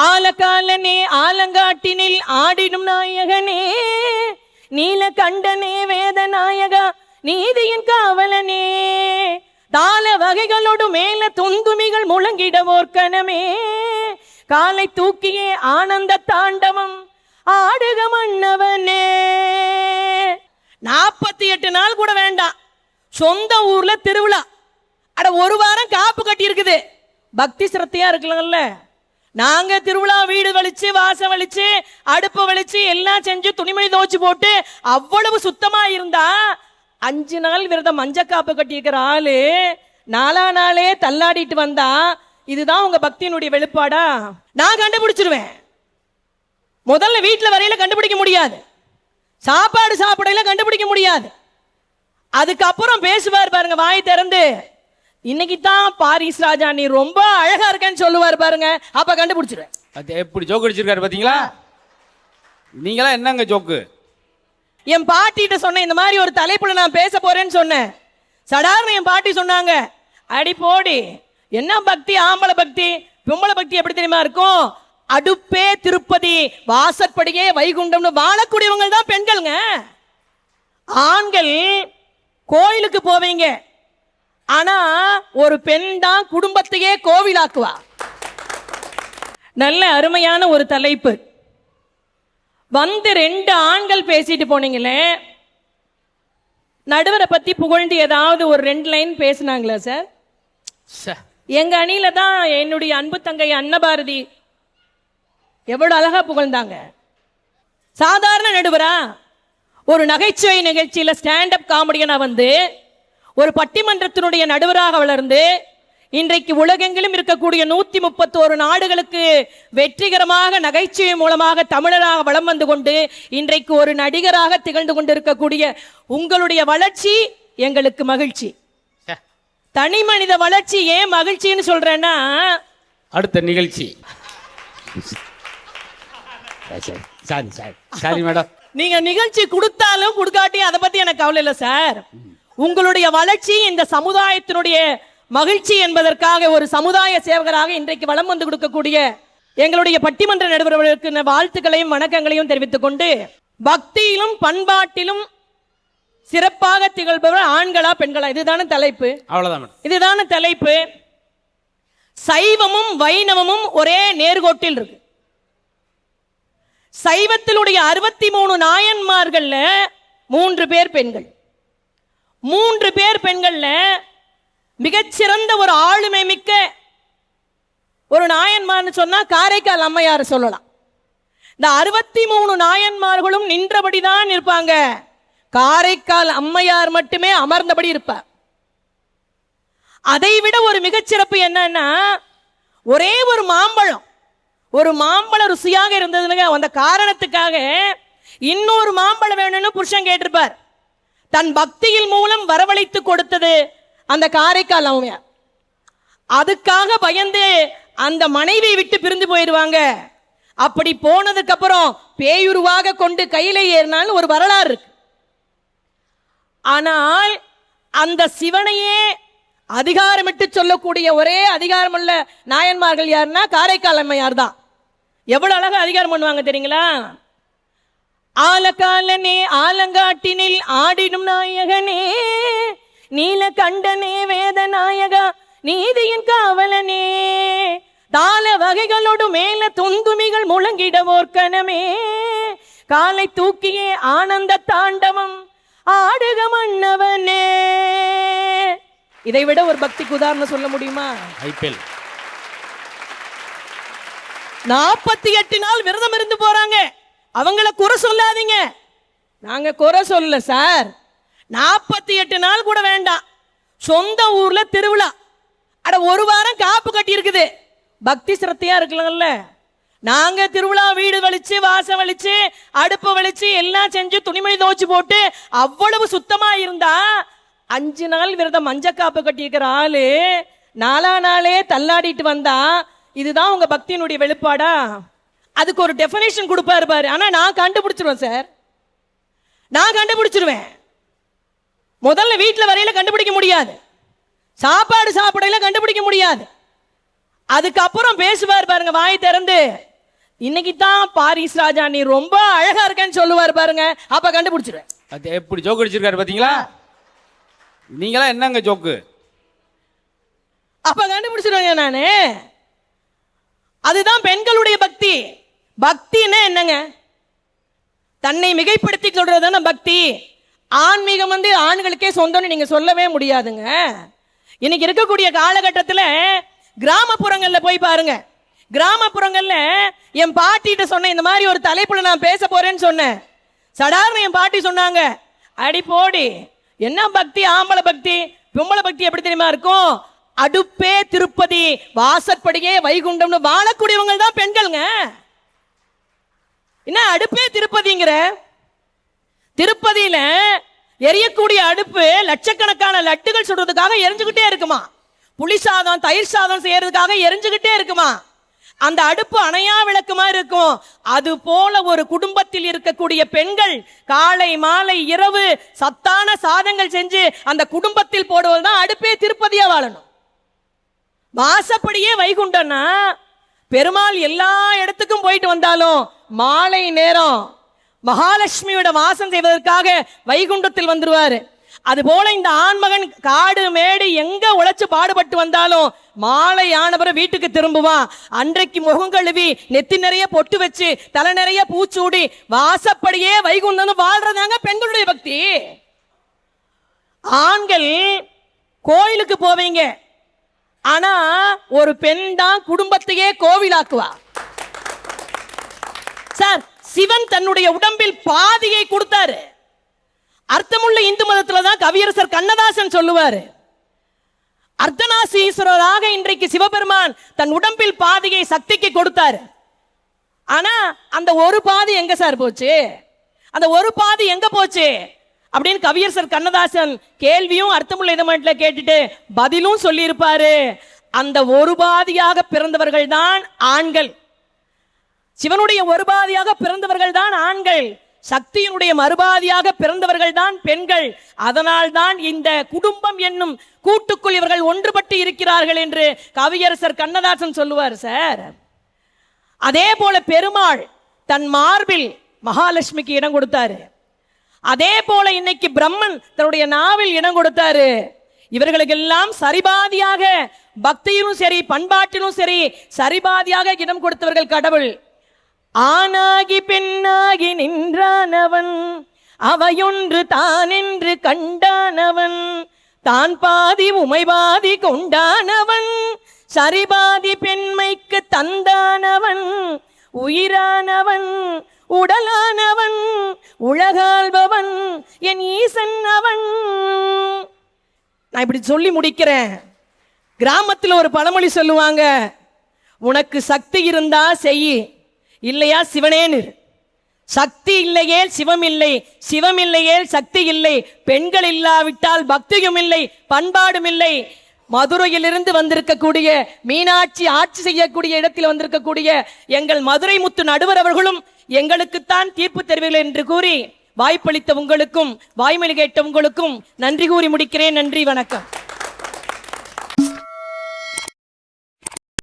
ஆலகாலனே ஆலங்காட்டினில் ஆடிடும் நாயகனே நீலகண்டனே வேத நாயகா நீதியின் காவலனே. தாள வகைகளோடு மேல துந்துமிகள் முழங்கிடவோர் கணமே காலை தூக்கியே ஆனந்த தாண்டவம் ஆடுக மன்னவனே. நாற்பத்தி எட்டு நாள் கூட வேண்டாம். சொந்த ஊர்ல திருவிழா. அட ஒரு வாரம் காப்பு கட்டி இருக்குது பக்தி சிரத்தையா இருக்கலாம்ல. நாங்க திருவிழா வீடு வலிச்சு வாசம் வலிச்சு அடுப்பு வலிச்சு எல்லாம் செஞ்சு துணிமணி துவச்சு போட்டு அவ்வளவு சுத்தமா இருந்தா அஞ்சு நாள் விரதம் மஞ்ச காப்பு கட்டியிருக்கிற ஆளு நாலா நாளே தள்ளாடிட்டு வந்தா இதுதான் உங்க பக்தியினுடைய வெளிப்பாடா? நான் கண்டுபிடிச்சிருவேன். முதல்ல வீட்டில் வரையில கண்டுபிடிக்க முடியாது. சாப்பாடு சாப்பிடையில கண்டுபிடிக்க முடியாது. அதுக்கப்புறம் பேசுவார் பாருங்க வாய் திறந்து. இன்னைக்கு தான் பாரிஸ் ராஜா நீ ரொம்ப அழகா இருக்கேன்னு சொல்லுவார் பாருங்க. அப்ப கண்டுபிடிச்சிருவேன். அது எப்படி ஜோக்கு அடிச்சிருக்காரு பாத்தீங்களா? நீங்களாம் என்னங்க ஜோக்கு என் பாட்டிகிட்ட சொன்னேன் இந்த மாதிரி ஒரு தலைப்புல நான் பேச போறேன்னு சொன்னேன். சடார்னு என் பாட்டி சொன்னாங்க அடி போடி என்ன பக்தி ஆம்பளை பக்தி பொம்பளை பக்தி எப்படி தெரியுமா இருக்கும்? அடுப்பே திருப்பதி வாசற்படியே வைகுண்டம்னு வாழக்கூடியவங்க தான் பெண்கள்ங்க. ஆண்கள் கோயிலுக்கு போவீங்க ஆனா ஒரு பெண் தான் குடும்பத்தையே கோவிலாக்குவா. நல்ல அருமையான ஒரு தலைப்பு. வந்து ரெண்டு ஆண்கள் பேசிட்டு போனீங்களே நடுவரை பத்தி புகழ்ந்து ஏதாவது ஒரு ரெண்டு லைன் பேசுனாங்களா சார் எங்க அணியில தான் என்னுடைய அன்பு தங்கை அன்னபாரதி எவ்வளவு அழகா புகழ்ந்தாங்க. சாதாரண நடுவரா? ஒரு நகைச்சுவை நிகழ்ச்சியில ஸ்டாண்ட் அப் காமெடியனா வந்து ஒரு பட்டிமன்றத்தினுடைய நடுவராக வளர்ந்து இன்றைக்கு உலகெங்கிலும் இருக்கக்கூடிய நூத்தி முப்பத்தோரு நாடுகளுக்கு வெற்றிகரமாக நகைச்சுவை மூலமாக தமிழராக வலம் வந்து கொண்டு இன்றைக்கு ஒரு நடிகராக திகழ்ந்து கொண்டிருக்கக்கூடிய உங்களுடைய வளர்ச்சி எங்களுக்கு மகிழ்ச்சி. தனி மனித வளர்ச்சி ஏன் மகிழ்ச்சின்னு சொல்றேன்னா அடுத்த நிகழ்ச்சி. Sorry sorry sorry madam. நீங்க நிகழ்ச்சி கொடுத்தாலும் கொடுக்காட்டியும் அதை பத்தி எனக்கு கவலை இல்லை சார். உங்களுடைய வளர்ச்சி இந்த சமுதாயத்தினுடைய மகிழ்ச்சி என்பதற்காக ஒரு சமுதாய சேவகராக இன்றைக்கு வலம் வந்து கொடுக்கக்கூடிய எங்களுடைய பட்டிமன்ற நடுவர்களுக்கு வாழ்த்துக்களையும் வணக்கங்களையும் தெரிவித்துக் கொண்டு பக்தியிலும் பண்பாட்டிலும் சிறப்பாக திகழ்பவர் ஆண்களா பெண்களா இதுதானே தலைப்பு. அவ்வளோதான் மேடம். இதுதான தலைப்பு. சைவமும் வைணவமும் ஒரே நேர்கோட்டில் இருக்கு. சைவத்திலுடைய அறுபத்தி மூணு நாயன்மார்கள்ல மூன்று பேர் பெண்கள். மூன்று பேர் பெண்கள்ல மிகச்சிறந்த ஒரு ஆளுமை மிக்க ஒரு நாயன்மார்னு சொன்னா காரைக்கால் அம்மையார் சொல்லலாம். இந்த அறுபத்தி மூணு நாயன்மார்களும் நின்றபடிதான் இருப்பாங்க. காரைக்கால் அம்மையார் மட்டுமே அமர்ந்தபடி இருப்பார். அதை விட ஒரு மிகச்சிறப்பு என்னன்னா ஒரே ஒரு மாம்பழம் ஒரு மாம்பழம் ருசியாக இருந்ததுங்க. அந்த காரணத்துக்காக இன்னொரு மாம்பழம் வேணும்னு புருஷன் கேட்டிருப்பார். தன் பக்தியின் மூலம் வரவழைத்து கொடுத்தது அந்த காரைக்கால் அவங்க. அதுக்காக பயந்து அந்த மனைவியை விட்டு பிரிந்து போயிடுவாங்க. அப்படி போனதுக்கு அப்புறம் பேயுருவாக கொண்டு கையில ஏறினாலும் ஒரு வரலாறு இருக்கு. ஆனால் அந்த சிவனையே அதிகாரமிட்டு சொல்லக்கூடிய ஒரே அதிகாரமுள்ள நாயன்மார்கள் யாருன்னா காரைக்கால் அம்மையார் தான் எவ்வளவு அழகா அதிகாரம் பண்ணுவாங்க தெரியுங்களா? ஆலகாலனே ஆலங்காட்டினில் ஆடிடும் நாயகனே நீலகண்டனே வேத நாயகா நீதியின் காவலனே. தாள வகைகளோடு மேல துந்துமிகள் முழங்கிடவோர் கணமே காலை தூக்கியே ஆனந்த தாண்டவம் ஆடுக மன்னவனே. இதை விட ஒரு பக்திக்கு உதாரணம் சொல்ல முடியுமா? ஐபிஎல். நாற்பத்தி எட்டு நாள் விரதம் இருந்து போறாங்க. அவங்கள குறை சொல்லாதீங்க. நாங்கள் குறை சொல்லல சார். நாற்பத்தி எட்டு நாள் கூட வேண்டாம். சொந்த ஊரில் திருவிழா. அட ஒரு வாரம் காப்பு கட்டி இருக்குது பக்தி சிரத்தையாக இருக்கலாம்ல. நாங்கள் திருவிழா வீடு வலிச்சு வாசம் வலிச்சு அடுப்பு வலிச்சு எல்லாம் செஞ்சு துணிமணி துவச்சு போட்டு அவ்வளவு சுத்தமாக இருந்தா அஞ்சு நாள் விரதம் மஞ்ச காப்பு கட்டியிருக்கிற ஆளு நாலா நாளே தள்ளாடிட்டு வந்தா இதுதான் உங்கள் பக்தியினுடைய வெளிப்பாடா? அதுக்கு ஒரு டெஃபினேஷன் கொடுப்பாரு பாரு. ஆனா நான் கண்டுபிடிச்சிருவேன் சார் நான் கண்டுபிடிச்சிருவேன். முதல்ல வீட்டில் வரையில கண்டுபிடிக்க முடியாது. சாப்பாடு சாப்பிடையில கண்டுபிடிக்க முடியாது. அதுக்கப்புறம் பேசுவார் பாருங்க வாய் திறந்து. இன்னைக்கு தான் பாரிஸ் ராஜா நீ ரொம்ப அழகா இருக்கேன்னு சொல்லுவார் பாருங்க. அப்ப கண்டுபிடிச்சிருவேன். அது எப்படி ஜோக் அடிச்சிருக்காரு பாத்தீங்களா? நீங்களாம் என்னங்க ஜோக்கு அப்ப கண்டுபிடிச்சிருவேங்க நானு. அதுதான் பெண்களுடைய பக்தி. பக்தின்னா என்னங்க? தன்னை மிகைப்படுத்தி சொல்றது தானே பக்தி? ஆன்மீகம் வந்து ஆண்களுக்கே சொந்தம்னு நீங்க சொல்லவே முடியாதுங்க. இன்னைக்கு இருக்கக்கூடிய காலகட்டத்தில் கிராமப்புறங்களில் போய் பாருங்க. கிராமப்புறங்களில் என் பாட்டிகிட்ட சொன்னேன் இந்த மாதிரி ஒரு தலைப்பில் நான் பேச போறேன்னு சொன்னேன். சடார்னு என் பாட்டி சொன்னாங்க அடி போடி என்ன பக்தி? ஆம்பளை பக்தி? பொம்பளை பக்தி எப்படி தெரியுமா இருக்கும்? அடுப்பே திருப்பதி வாசற்படியே வைகுண்டம்னு வாழக்கூடியவங்க தான் பெண்கள்ங்க. என்ன அடுப்பே திருப்பதிங்கிற? திருப்பதியில எரியக்கூடிய அடுப்பு லட்சக்கணக்கான லட்டுகள் சுடுறதுக்காக எரிஞ்சுக்கிட்டே இருக்குமா? புளி சாதம் தயிர் சாதம் செய்யறதுக்காக எரிஞ்சுக்கிட்டே இருக்குமா? அந்த அடுப்பு அணையா விளக்குமா இருக்கும்? அது போல ஒரு குடும்பத்தில் இருக்கக்கூடிய பெண்கள் காலை மாலை இரவு சத்தான சாதங்கள் செஞ்சு அந்த குடும்பத்தில் போடுவது தான் அடுப்பே திருப்பதியா வாழணும். வாசப்படியே வைகுண்டம்னா பெருமாள் எல்லா இடத்துக்கும் போயிட்டு வந்தாலும் மாலை நேரம் மகாலட்சுமியோட வாசம் செய்வதற்காக வைகுண்டத்தில் வந்துருவாரு. அதுபோல இந்த ஆண்மகன் காடு மேடு எங்க உழைச்சு பாடுபட்டு வந்தாலும் மாலை ஆனவரை வீட்டுக்கு திரும்புவான் அன்றைக்கு முகம் கழுவி நெத்தி நிறைய பொட்டு வச்சு தலை நிறைய பூச்சூடி வாசப்படியே வைகுண்டம் வாழ்றதாங்க பெண்களுடைய பக்தி. ஆண்கள் கோயிலுக்கு போவீங்க. ஆனா ஒரு பெண் தான் குடும்பத்தையே கோவிலாக்குவா. சார் சிவன் தன்னுடைய உடம்பில் பாதியை கொடுத்தாரு. அர்த்தமுள்ள இந்து மதத்துல தான் கவியரசர் கண்ணதாசன் சொல்லுவாரு. அர்த்தநாசீஸ்வரராக இன்றைக்கு சிவபெருமான் தன் உடம்பில் பாதியை சக்திக்கு கொடுத்தாரு. ஆனா அந்த ஒரு பாதி எங்க சார் போச்சு? அந்த ஒரு பாதி எங்க போச்சு? அப்படின்னு கவியரசர் கண்ணதாசன் கேள்வியும் அர்த்தமுள்ள இதமாட்டில் கேட்டுட்டு பதிலும் சொல்லியிருப்பாரு. அந்த ஒரு பாதியாக பிறந்தவர்கள் தான் ஆண்கள். சிவனுடைய ஒரு பாதியாக பிறந்தவர்கள் தான் ஆண்கள். சக்தியினுடைய மறுபாதியாக பிறந்தவர்கள் தான் பெண்கள். அதனால் தான் இந்த குடும்பம் என்னும் கூட்டுக்குள் இவர்கள் ஒன்றுபட்டு இருக்கிறார்கள் என்று கவியரசர் கண்ணதாசன் சொல்லுவார் சார். அதே போல பெருமாள் தன் மார்பில் மகாலட்சுமிக்கு இடம் கொடுத்தாரு. அதே போல இன்னைக்கு பிரம்மன் தன்னுடைய நாவில் இடம் கொடுத்தாரு. இவர்களுக்கெல்லாம் சரிபாதியாக பக்தியிலும் சரி பண்பாட்டிலும் சரி சரிபாதியாக இடம் கொடுத்தவர்கள் கடவுள். ஆணாகி பெண்ணாகி நின்றானவன் அவையொன்று தானென்று கண்டானவன் தான் பாதி உமைபாதி கொண்டானவன் சரிபாதி பெண்மைக்கு தந்தானவன் உயிரானவன் உடலானவன் உலகாள்பவன் என் ஈசன் அவன். நான் இப்படி சொல்லி முடிக்கிறேன். கிராமத்தில் ஒரு பழமொழி சொல்லுவாங்க உனக்கு சக்தி இருந்தா செய் இல்லையா சிவனேன்னு சக்தி இல்லையே சிவம் இல்லை சிவம் இல்லையே சக்தி இல்லை. பெண்கள் இல்லாவிட்டால் பக்தியும் இல்லை பண்பாடும் இல்லை. மதுரையிலிருந்து வந்திருக்கக்கூடிய மீனாட்சி ஆட்சி செய்யக்கூடிய இடத்தில் வந்திருக்கக்கூடிய எங்கள் மதுரை முத்து நடுவர் அவர்களும் எங்களுக்குத்தான் தீர்ப்பு தருவீர்கள் என்று கூறி வாய்ப்பளித்த உங்களுக்கும் வாய்மொழி கேட்ட உங்களுக்கும் நன்றி கூறி முடிக்கிறேன். நன்றி வணக்கம்.